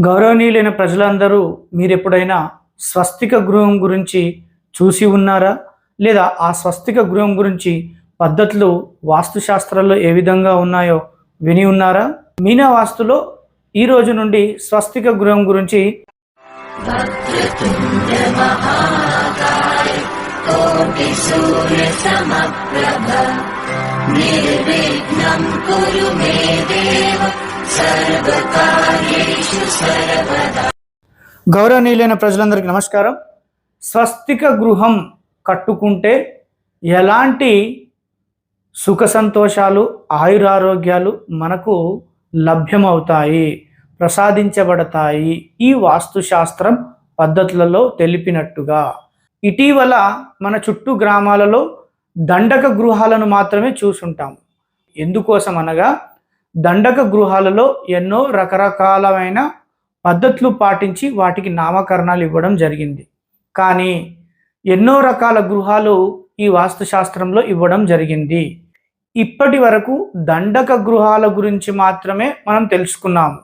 గౌరవనీయులైన ప్రజలందరూ మీరెప్పుడైనా స్వస్తిక గృహం గురించి చూసి ఉన్నారా? లేదా ఆ స్వస్తిక గృహం గురించి పద్ధతులు వాస్తుశాస్త్రాల్లో ఏ విధంగా ఉన్నాయో విని ఉన్నారా? మీనా వాస్తులో ఈ రోజు నుండి స్వస్తిక గృహం గురించి గౌరవనీయులైన ప్రజలందరికీ నమస్కారం. స్వస్తిక గృహం కట్టుకుంటే ఎలాంటి సుఖ సంతోషాలు ఆయురారోగ్యాలు మనకు లభ్యమవుతాయి ప్రసాదించబడతాయి. ఈ వాస్తుశాస్త్రం పద్ధతులలో తెలిపినట్టుగా. ఇటీవల మన చుట్టూ గ్రామాలలో దండక గృహాలను మాత్రమే చూసుంటాం ఎందుకోసం అనగా దండక గృహాలలో ఎన్నో రకరకాలమైన పద్ధతులు పాటించి వాటికి నామకరణాలు ఇవ్వడం జరిగింది. కానీ ఎన్నో రకాల గృహాలు ఈ వాస్తుశాస్త్రంలో ఇవ్వడం జరిగింది. ఇప్పటి వరకు దండక గృహాల గురించి మాత్రమే మనం తెలుసుకున్నాము.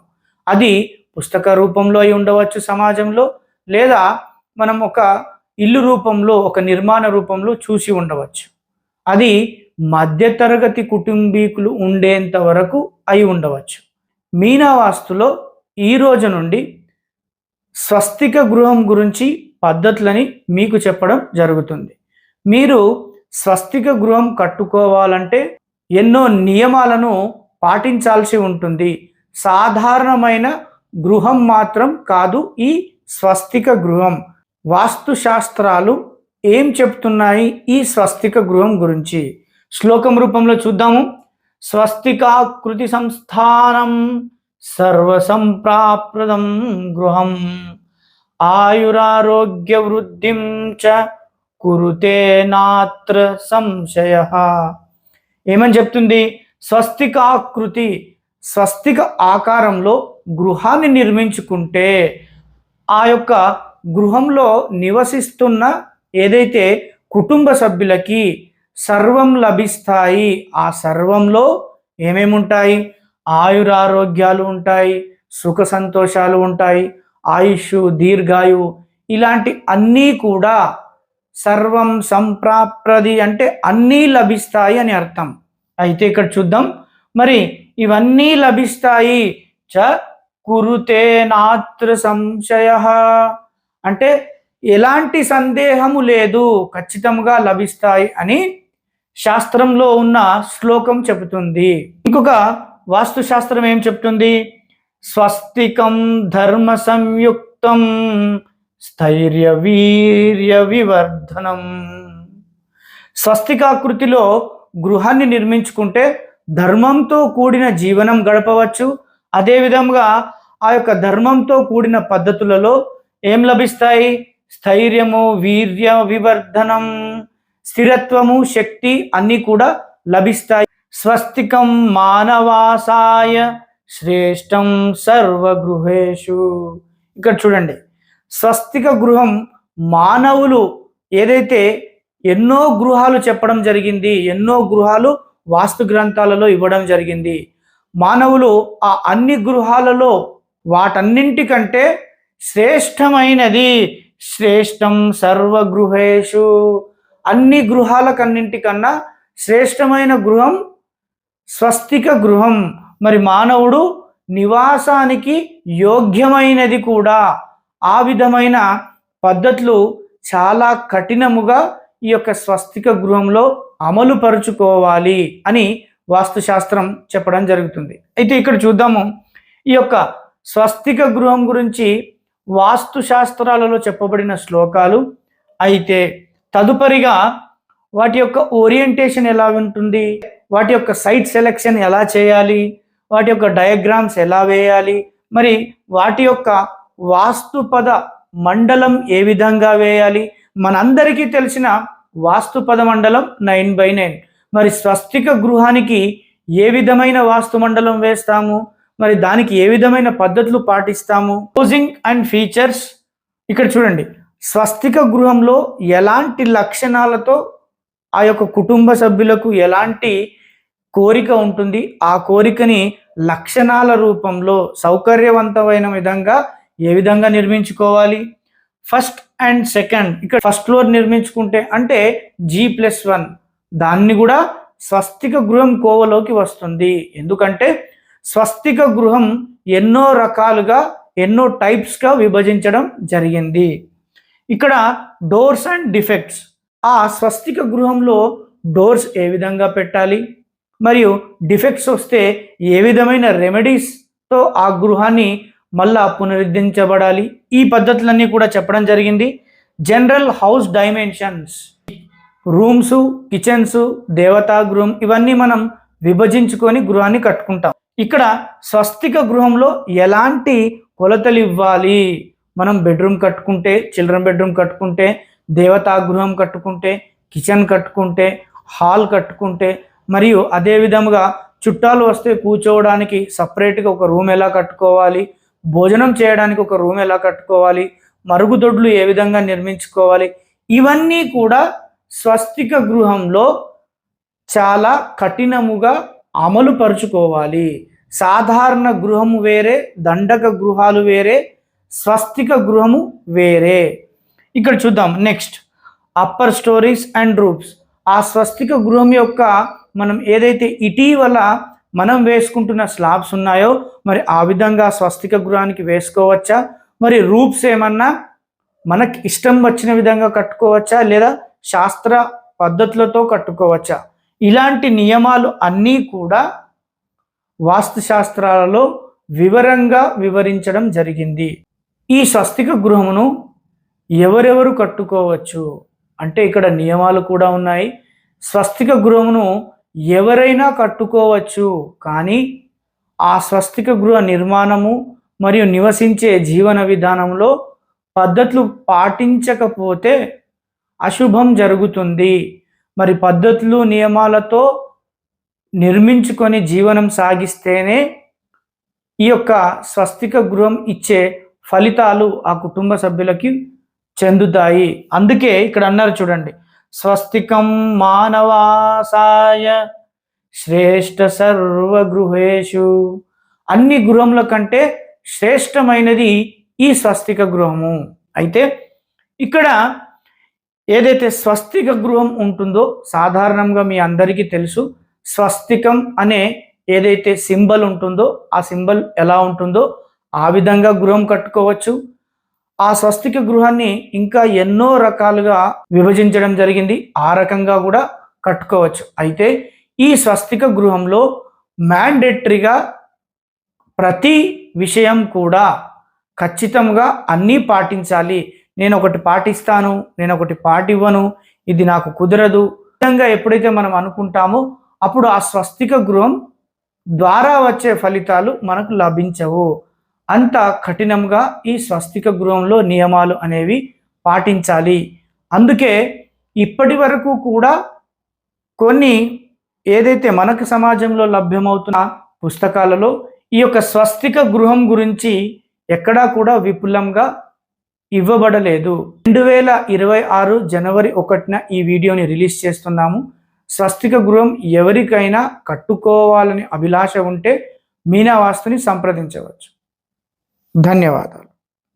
అది పుస్తక రూపంలో అయి ఉండవచ్చు సమాజంలో లేదా మనం ఒక ఇల్లు రూపంలో ఒక నిర్మాణ రూపంలో చూసి ఉండవచ్చు. అది మధ్యతరగతి కుటుంబీకులు ఉండేంత వరకు అయి ఉండవచ్చు. మీనావాస్తులో ఈ రోజు నుండి స్వస్తిక గృహం గురించి పద్ధతులని మీకు చెప్పడం జరుగుతుంది. మీరు స్వస్తిక గృహం కట్టుకోవాలంటే ఎన్నో నియమాలను పాటించాల్సి ఉంటుంది. సాధారణమైన గృహం మాత్రం కాదు ఈ స్వస్తిక గృహం. వాస్తుశాస్త్రాలు ఏం చెప్తున్నాయి ఈ స్వస్తిక గృహం గురించి? శ్లోకం రూపంలో చూద్దాము. స్వస్తికాకృతి సంస్థానం సర్వసంప్రాప్రదం గృహం. ఆయురారోగ్య వృద్ధిం చ కురుతే నాత్ర సంశయ. ఏమని చెప్తుంది? స్వస్తికాకృతి స్వస్తిక ఆకారంలో గృహాన్ని నిర్మించుకుంటే ఆ యొక్క గృహంలో నివసిస్తున్న ఏదైతే కుటుంబ సభ్యులకి సర్వం లభిస్తాయి. ఆ సర్వంలో ఏమేమి ఉంటాయి? ఆయురారోగ్యాలు ఉంటాయి సుఖ సంతోషాలు ఉంటాయి ఆయుష్ దీర్ఘాయు ఇలాంటి అన్నీ కూడా సర్వం సంప్రాప్రది అంటే అన్నీ లభిస్తాయి అని అర్థం. అయితే ఇక్కడ చూద్దాం. మరి ఇవన్నీ లభిస్తాయి చ కురుతే నాత్ర సంశయ. అంటే ఎలాంటి సందేహము లేదు ఖచ్చితంగా లభిస్తాయి అని శాస్త్రంలో ఉన్న శ్లోకం చెబుతుంది. ఇంకొక వాస్తుశాస్త్రం ఏం చెప్తుంది స్వస్తికం ధర్మ సంయుక్తం స్థైర్య వీర్య వివర్ధనం. స్వస్తికాకృతిలో గృహాన్ని నిర్మించుకుంటే ధర్మంతో కూడిన జీవనం గడపవచ్చు. అదేవిధంగా ఆ యొక్క ధర్మంతో కూడిన పద్ధతులలో ఏం లభిస్తాయి? స్థైర్యము వీర్య వివర్ధనం. స్థిరత్వము శక్తి అన్నీ కూడా లభిస్తాయి. స్వస్తికం మానవాసాయ శ్రేష్టం సర్వగృహేషు. ఇక్కడ చూడండి. స్వస్తిక గృహం మానవులు ఏదైతే ఎన్నో గృహాలు చెప్పడం జరిగింది ఎన్నో గృహాలు వాస్తు గ్రంథాలలో ఇవ్వడం జరిగింది. మానవులు ఆ అన్ని గృహాలలో వాటన్నింటికంటే శ్రేష్టమైనది. శ్రేష్టం సర్వగృహేషు. అన్ని గృహాలకన్నింటికన్నా శ్రేష్టమైన గృహం స్వస్తిక గృహం. మరి మానవుడు నివాసానికి యోగ్యమైనది కూడా. ఆ విధమైన పద్ధతులు చాలా కఠినముగా ఈ యొక్క స్వస్తిక గృహంలో అమలు పరుచుకోవాలి అని వాస్తుశాస్త్రం చెప్పడం జరుగుతుంది. అయితే ఇక్కడ చూద్దాము. ఈ యొక్క స్వస్తిక గృహం గురించి వాస్తుశాస్త్రాలలో చెప్పబడిన శ్లోకాలు అయితే తదుపరిగా వాటి యొక్క ఓరియంటేషన్ ఎలా ఉంటుంది? వాటి యొక్క సైట్ సెలెక్షన్ ఎలా చేయాలి? వాటి యొక్క డయాగ్రామ్స్ ఎలా వేయాలి? మరి వాటి యొక్క వాస్తుపద మండలం ఏ విధంగా వేయాలి? మనందరికీ తెలిసిన వాస్తుపద మండలం నైన్ బై నైన్ మరి స్వస్తిక గృహానికి ఏ విధమైన వాస్తు మండలం వేస్తాము? మరి దానికి ఏ విధమైన పద్ధతులు పాటిస్తాము? హౌసింగ్ అండ్ ఫీచర్స్ ఇక్కడ చూడండి. స్వస్తిక గృహంలో ఎలాంటి లక్షణాలతో ఆ యొక్క కుటుంబ సభ్యులకు ఎలాంటి కోరిక ఉంటుంది? ఆ కోరికని లక్షణాల రూపంలో సౌకర్యవంతమైన విధంగా ఏ విధంగా నిర్మించుకోవాలి? ఫస్ట్ అండ్ సెకండ్ ఇక్కడ ఫస్ట్ ఫ్లోర్ నిర్మించుకుంటే అంటే జీ ప్లస్ వన్ దాన్ని కూడా స్వస్తిక గృహం కోవలోకి వస్తుంది. ఎందుకంటే స్వస్తిక గృహం ఎన్నో రకాలుగా ఎన్నో టైప్స్గా విభజించడం జరిగింది. ఇక్కడ డోర్స్ అండ్ డిఫెక్ట్స్. ఆ స్వస్తిక గృహంలో డోర్స్ ఏ విధంగా పెట్టాలి? మరియు డిఫెక్ట్స్ వస్తే ఏ విధమైన రెమెడీస్తో ఆ గృహాన్ని మళ్ళా పునరుద్ధరించబడాలి? ఈ పద్ధతులన్నీ కూడా చెప్పడం జరిగింది. General house dimensions rooms kitchens దేవతా గృహం ఇవన్నీ మనం విభజించుకొని గృహాన్ని కట్టుకుంటాం. ఇక్కడ స్వస్తిక గృహంలో ఎలాంటి కొలతలు ఇవ్వాలి? మనం బెడ్రూమ్ కట్టుకుంటే చిల్డ్రన్ బెడ్రూమ్ కట్టుకుంటే దేవతా గృహం కట్టుకుంటే కిచెన్ కట్టుకుంటే హాల్ కట్టుకుంటే మరియు అదే విధముగా చుట్టాలు వస్తే కూర్చోవడానికి సపరేట్గా ఒక రూమ్ ఎలా కట్టుకోవాలి భోజనం చేయడానికి ఒక రూమ్ ఎలా కట్టుకోవాలి మరుగుదొడ్లు ఏ విధంగా నిర్మించుకోవాలి ఇవన్నీ కూడా స్వస్తిక గృహంలో చాలా కఠినముగా అమలు పరుచుకోవాలి సాధారణ గృహము వేరే దండక గృహాలు వేరే స్వస్తిక గృహము వేరే. ఇక్కడ చూద్దాం next upper storeys and roofs ఆ స్వస్తిక గృహం యొక్క మనం ఏదైతే ఇటీవల మనం వేసుకుంటున్న స్లాబ్స్ ఉన్నాయో మరి ఆ విధంగా స్వస్తిక గృహానికి వేసుకోవచ్చా? మరి రూప్స్ ఏమన్నా మనకి ఇష్టం వచ్చిన విధంగా కట్టుకోవచ్చా? లేదా శాస్త్ర పద్ధతులతో కట్టుకోవచ్చా? ఇలాంటి నియమాలు అన్నీ కూడా వాస్తుశాస్త్రాలలో వివరంగా వివరించడం జరిగింది. ఈ స్వస్తిక గృహమును ఎవరెవరు కట్టుకోవచ్చు? అంటే ఇక్కడ నియమాలు కూడా ఉన్నాయి. స్వస్తిక గృహమును ఎవరైనా కట్టుకోవచ్చు. కానీ ఆ స్వస్తిక గృహ నిర్మాణము మరియు నివసించే జీవన విధానంలో పద్ధతులు పాటించకపోతే అశుభం జరుగుతుంది. మరి పద్ధతులు నియమాలతో నిర్మించుకొని జీవనం సాగిస్తేనే ఈ యొక్క స్వస్తిక గృహం ఇచ్చే ఫలితాలు ఆ కుటుంబ సభ్యులకి చెందుతాయి. అందుకే ఇక్కడ అన్నారు చూడండి స్వస్తికం మానవాసాయ శ్రేష్ఠ సర్వగృహేషు. అన్ని గృహముల కంటే శ్రేష్టమైనది ఈ స్వస్తిక గృహము. అయితే ఇక్కడ ఏదైతే స్వస్తిక గృహం ఉంటుందో సాధారణంగా మీ అందరికీ తెలుసు స్వస్తికం అనే ఏదైతే సింబల్ ఉంటుందో ఆ సింబల్ ఎలా ఉంటుందో ఆ విధంగా గృహం కట్టుకోవచ్చు. ఆ స్వస్తిక గృహాన్ని ఇంకా ఎన్నో రకాలుగా విభజించడం జరిగింది. ఆ రకంగా కూడా కట్టుకోవచ్చు. అయితే ఈ స్వస్తిక గృహంలో మ్యాండేటరీగా ప్రతి విషయం కూడా ఖచ్చితంగా అన్నీ పాటించాలి. నేను ఒకటి పాటిస్తాను నేను ఒకటి పాటివ్వను ఇది నాకు కుదరదు. విధంగా ఎప్పుడైతే మనం అనుకుంటామో అప్పుడు ఆ స్వస్తిక గృహం ద్వారా వచ్చే ఫలితాలు మనకు లభించవు. అంత కఠినంగా ఈ స్వస్తిక గృహంలో నియమాలు అనేవి పాటించాలి. అందుకే ఇప్పటి వరకు కూడా కొన్ని ఏదైతే మనకు సమాజంలో లభ్యమవుతున్న పుస్తకాలలో ఈ యొక్క స్వస్తిక గృహం గురించి ఎక్కడా కూడా విపులంగా ఇవ్వబడలేదు. రెండు వేల ఇరవై ఆరు జనవరి ఒకటిన ఈ వీడియోని రిలీజ్ చేస్తున్నాము. స్వస్తిక గృహం ఎవరికైనా కట్టుకోవాలని అభిలాష ఉంటే మీనా వాస్తుని సంప్రదించవచ్చు. ధన్యవాదాలు